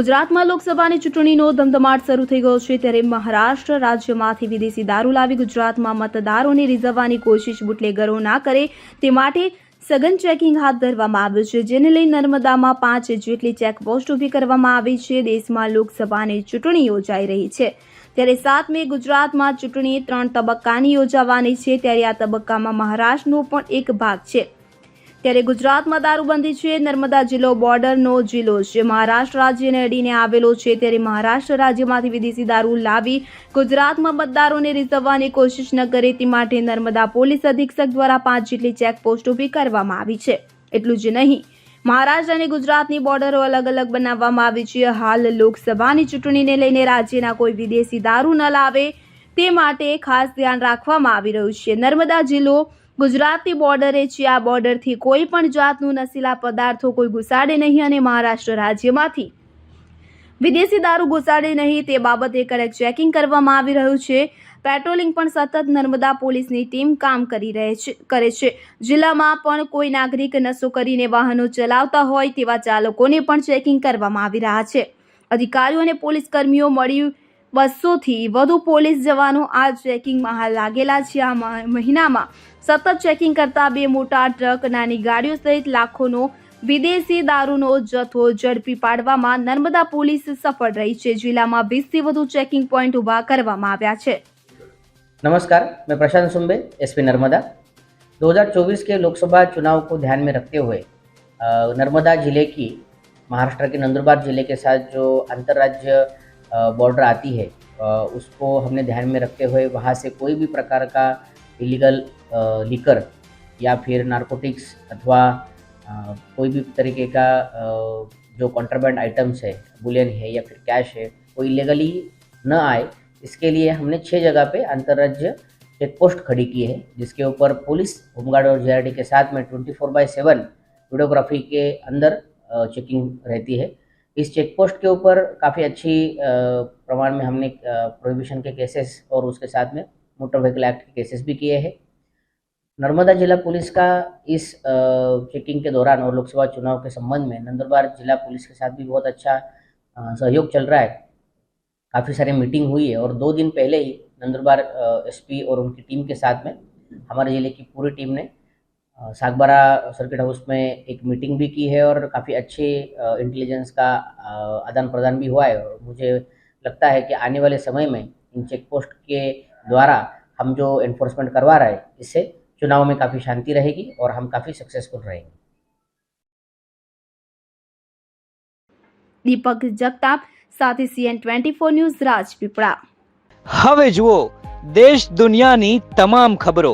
ગુજરાતમાં લોકસભાની ચૂંટણીનો ધમધમાટ શરૂ થઈ ગયો છે ત્યારે મહારાષ્ટ્ર રાજ્યમાંથી વિદેશી દારૂ લાવી ગુજરાતમાં મતદારોને રીઝવવાની કોશિશ બુટલેગરો ના કરે તે માટે સઘન ચેકિંગ હાથ ધરવામાં આવ્યું છે, જેને લઈ નર્મદામાં પાંચ જેટલી ચેકપોસ્ટ ઊભી કરવામાં આવી છે, દેશમાં લોકસભાની ચૂંટણી યોજાઈ રહી છે. ત્યારે સાત મે ગુજરાતમાં ચૂંટણી ત્રણ તબક્કાની યોજાવાની છે, ત્યારે આ તબક્કામાં મહારાષ્ટ્રનો પણ એક ભાગ છે. ત્યારે ગુજરાતમાં દારૂબંધી છે. નર્મદા જિલ્લો બોર્ડરનો જિલ્લો છે. મહારાષ્ટ્ર રાજ્યને અડીને આવેલો છે ત્યારે મહારાષ્ટ્ર રાજ્યમાંથી વિદેશી દારૂ લાવી ગુજરાતમાં મતદારોને રીઝવવાની કોશિશ ન કરે તે માટે નર્મદા પોલીસ અધિક્ષક દ્વારા પાંચ જેટલી ચેકપોસ્ટ ઊભી કરવામાં આવી છે. એટલું જ નહીં, મહારાષ્ટ્ર અને ગુજરાતની બોર્ડરો અલગ અલગ બનાવવામાં આવી છે. હાલ લોકસભાની ચૂંટણીને લઈને રાજ્યના કોઈ વિદેશી દારૂ ન લાવે તે માટે ખાસ ધ્યાન રાખવામાં આવી રહ્યું છે. નર્મદા જિલ્લો ગુજરાતની બોર્ડરે છે, આ બોર્ડરથી કોઈ પણ જાતનું નશીલા પદાર્થો કોઈ ઘુસાડે નહીં અને મહારાષ્ટ્ર રાજ્યમાંથી વિદેશી દારૂ ઘુસાડે નહીં, તે બાબતે કડક ચેકિંગ કરવામાં આવી રહ્યું છે. પેટ્રોલિંગ પણ સતત નર્મદા પોલીસની ટીમ કામ કરી રહે છે, કરે છે. જિલ્લામાં પણ કોઈ નાગરિક નશો કરીને વાહનો ચલાવતા હોય તેવા ચાલકોને પણ ચેકિંગ કરવામાં આવી રહ્યા છે. અધિકારીઓ અને પોલીસ કર્મીઓ મળી બસોથી વધુ પોલીસ જવાનો આ ચેકિંગમાં હાલ લાગેલા છે આ મ- મહિનામાં સતત ચેકિંગ કરતા બે મોટા ટ્રક નાની ગાડીઓ સહિત લાખોનો વિદેશી દારૂનો જથ્થો ઝડપી પાડવામાં નર્મદા પોલીસ સફળ રહી છે જિલ્લામાં વીસથી વધુ ચેકિંગ પોઈન્ટ ઊભા કરવામાં આવ્યા છે नमस्कार मैं प्रशांत सुम्बे एसपी नर्मदा 2024 के लोकसभा चुनाव को ध्यान में रखते हुए अ, नर्मदा जिले की महाराष्ट्र के नंदुरबार जिले के साथ जो अंतर्राज्य अ, बॉर्डर आती है उसको हमने ध्यान में रखते हुए वहाँ से कोई भी प्रकार का इलीगल लिकर या फिर नारकोटिक्स अथवा कोई भी तरीके का जो कॉन्ट्राबैंड आइटम्स है बुलियन है या फिर कैश है, वो इलीगली न आए, इसके लिए हमने छः जगह पे अंतर्राज्य चेक पोस्ट खड़ी की है, जिसके ऊपर पुलिस, होमगार्ड और जे के साथ में twenty four by seven videography के अंदर चेकिंग रहती है। इस चेक पोस्ट के ऊपर काफ़ी अच्छी प्रमाण में हमने प्रोहिबिशन के केसेस और उसके साथ में मोटर व्हीकल एक्ट के केसेस भी किए हैं। नर्मदा जिला पुलिस का इस चेकिंग के दौरान और लोकसभा चुनाव के संबंध में नंदुरबार जिला पुलिस के साथ भी बहुत अच्छा सहयोग चल रहा है। काफ़ी सारी मीटिंग हुई है और दो दिन पहले ही नंदुरबार एसपी और उनकी टीम के साथ में हमारे ज़िले की पूरी टीम ने सागबारा सर्किट हाउस में एक मीटिंग भी की है और काफ़ी अच्छे इंटेलिजेंस का अ, आदान प्रदान भी हुआ है और मुझे लगता है कि आने वाले समय में इन चेक पोस्ट के द्वारा हम जो एनफोर्समेंट करवा रहे हैं इससे चुनाव में काफ़ी शांति रहेगी और हम काफ़ी सक्सेसफुल रहेंगे દીપક જગતાપ સાથે CN twenty four news Rajpipla હવે જુઓ દેશ દુનિયાની તમામ ખબરો